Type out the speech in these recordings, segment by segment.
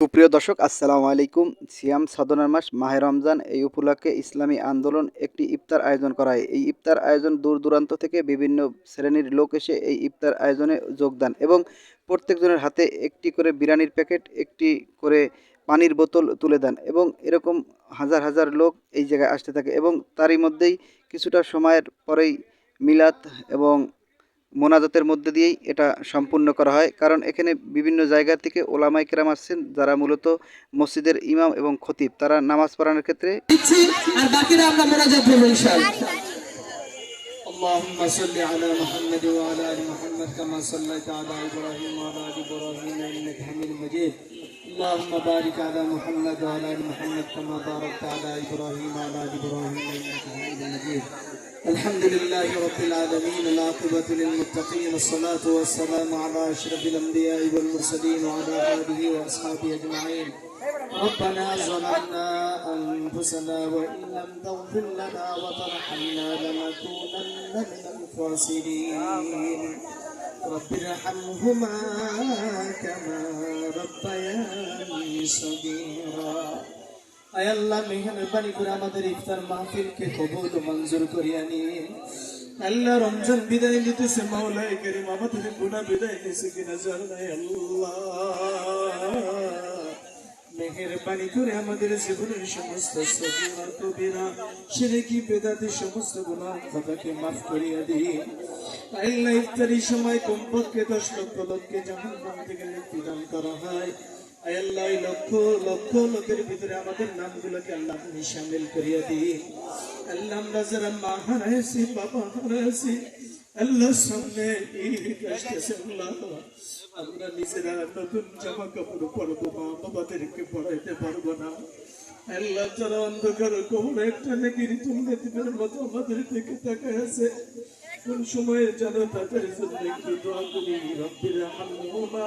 সুপ্রিয় দর্শক, আসসালামু আলাইকুম। সিয়াম সাধনার মাস, মাহে রমজান, এই উপলক্ষে ইসলামী আন্দোলন একটি ইফতার আয়োজন করা হয়। এই ইফতার আয়োজন দূর দূরান্ত থেকে বিভিন্ন শ্রেণির লোক এসে এই ইফতার আয়োজনে যোগদান এবং প্রত্যেকজনের হাতে একটি করে বিরিয়ানির প্যাকেট, একটি করে পানির বোতল তুলে দেন এবং এরকম হাজার হাজার লোক এই জায়গায় আসতে থাকে এবং তারই মধ্যেই কিছুটা সময়ের পরেই মিলাদ এবং মোনাজাতের মধ্যে দিয়েই এটা সম্পূর্ণ করা হয় কারণ এখানে বিভিন্ন জায়গা থেকে ওলামাই কেরাম আসছেন যারা মূলত মসজিদের ইমাম এবং খতিব তারা নামাজ পড়ানোর ক্ষেত্রে দিচ্ছি আর বাকিরা আমরা মোনাজাত করবো ইনশাআল্লাহ اللهم صل على محمد وعلى ال محمد كما صليت على ابراهيم وعلى ال ابراهيم انك حميد مجيد اللهم بارك على محمد وعلى ال محمد كما باركت على ابراهيم وعلى ال ابراهيم انك حميد مجيد الحمد لله رب العالمين العاقبة للمتقين الصلاة والسلام على أشرف الأنبياء والمرسلين وعلى آله وأصحابه أجمعين. ربنا ظلمنا أنفسنا وإن لم تغفر لنا وترحمنا لنكونن من الخاسرين. رب ارحمهما كما ربياني صغيرا. আল্লাহ, মেহরবানি করে আমাদের ইফতার মাহফিলকে কবুল মঞ্জুর করিয়া নিন আল্লাহ, রমজান বিদায় নিতেছে মাওলাই করিম, আমাদের গুনাহ বিদায় নিতেছে কিনা জানাই আল্লাহ। মেহেরবানি করে আমাদের জীবনের সমস্ত সবিরা কবিরা শিরকি বেদাতি সমস্ত গুনাহ খোদাকে মাফ করিয়া দিন আল্লাহ ইফতারি সময় কমপক্ষে দশ লক্ষ লোককে জাহান্নাম থেকে মুক্তি দান করা হয়। আল্লাহ লক্ষ লক্ষ লোকের ভিতরে আমাদের নামগুলোকে আল্লাহ আপনি সামিল করিয়া দিন। আল্লাহ আমরা যারা মা হারাইছি, বাবা হারাইছি, আল্লাহ সামনে আমরা নিজেরা নতুন জামা কাপড় পরবো, মা বাবাদেরকে পড়াইতে পারব না। আল্লাহ যারা অন্ধকার কবর একটা নাকি ঋতুমনে দিনের মতো আমাদের দিকে তাকায় আছে। কোন সময়ে যেন তাদের জন্য একটু দোয়া করি, রব্বির হামহুমা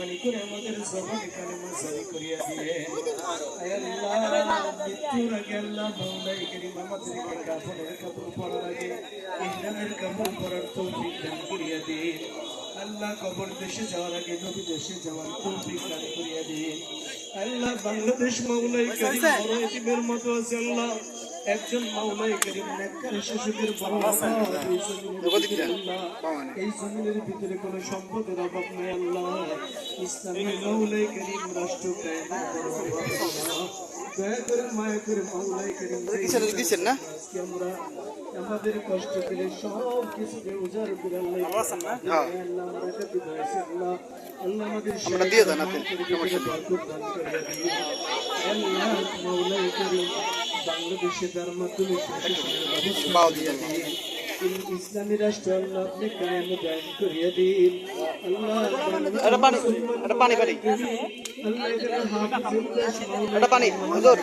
মেহেরবানি করে আমাদের জবানে কালেমা জারি করিয়া দিয়ে। আল্লাহ মৃত্যুর আগে আল্লাহ মৌলাই করিম আমাদেরকে কাফনের কাপড় পরার আগে ইহরামের কাপড় পরার তৌফিক দান করিয়া দিন আল্লাহ কবর দেশে যাওয়ার আগে নবী দেশে যাওয়ার তৌফিক দান করিয়া দিন আল্লাহ বাংলাদেশ মাওলাই করিম মতো আছে আল্লাহ। একজন মাওলাই করিম নেককার শিশুদের বড় এই জমিনের ভিতরে কোনো সম্পদের অভাব নাই আল্লাহ। ইসলামের মাওলাই করিম রাষ্ট্র দয়া করে মায়া করে মাওলাই করিম দিচ্ছেন না? আমরা আমাদের কষ্ট পেলে সব কিছুকে উজাড় করে আল্লাহ হ্যাঁ। আল্লাহ আল্লাহ আল্লাহ আমাদের আমরা দিয়ে দেন আপনি, সমস্যা আল্লাহ মাওলাই করিম বাংলাদেশে তার মাধ্যমে ইসলামী রাষ্ট্র আল্লাহ আপনি কায়েম দান করিয়া দিন। আল্লাহ এটা পানি এটা পানি পানি আল্লাহ এখানে হাফিজুল দেশ, মাওলানা এটা পানি হুজুর।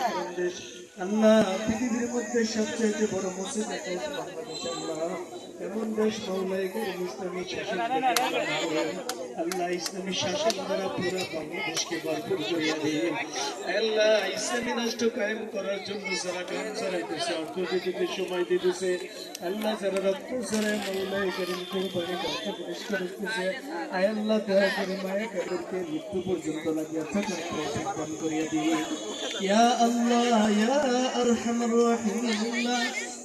আল্লাহ পৃথিবীর মধ্যে সবচেয়ে বড় মসজিদ বাংলাদেশ আল্লাহ। এমন দেশ মাওলাই ইসলামী শাসন আল্লাহ ইসলামী শাসন দ্বারা পুরো বাংলাদেশকে ভরপুর করিয়া দিন আল্লাহ ইসলামী রাষ্ট্র কায়েম করার জন্য যারা গান চালাইতেছে, অর্থ দিতেছে, সময় দিতেছে, আল্লাহ যারা রক্ত ছড়ায় মাওলাই করিম কোরবানি করতে প্রতিষ্ঠা করতেছে, আয় আল্লাহ দয়া করে মায়া কাদেরকে মৃত্যু পর্যন্ত লাগিয়ে থাকার করিয়া দিন ইয়া আল্লাহ, ইয়া আরহামার রাহিমিন। আল্লাহ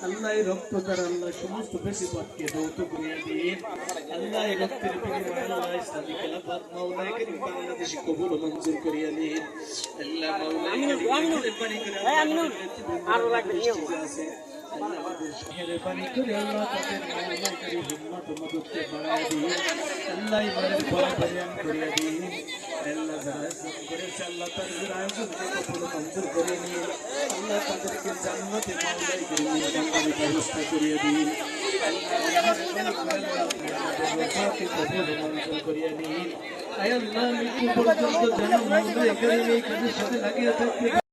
আল্লাহ রক্ত দ্বারা আল্লাহ সমস্ত বেশি পথকে দৌত করিয়া দিয়ে আল্লাহ রক্তের বিনিময়ে আল্লাহ ইসলামী খেলাফত মাওলাই করিম বাংলাদেশে কবুল মঞ্জুর করিয়া নিন আল্লাহ করিম করে আরও লাগবে, আছে মেহরবানি করে আল্লাহ তাদের মাওলা করি হিম্মত মদদকে বাড়ায় দিন আল্লাহ ইমানের ভয় ভয়ান করিয়া দিন আল্লাহ যারা আয়োজন করেছে, আল্লাহ তাদের আয়োজনকে কখনো মঞ্জুর করে নিন আল্লাহ তাদেরকে জান্নাতে মাওলাই করে নির্মাণের ব্যবস্থা করিয়ে দিন আল্লাহ মৃত্যু পর্যন্ত যেন মাওলাই করে এই কাজের সাথে লাগিয়ে থাকতে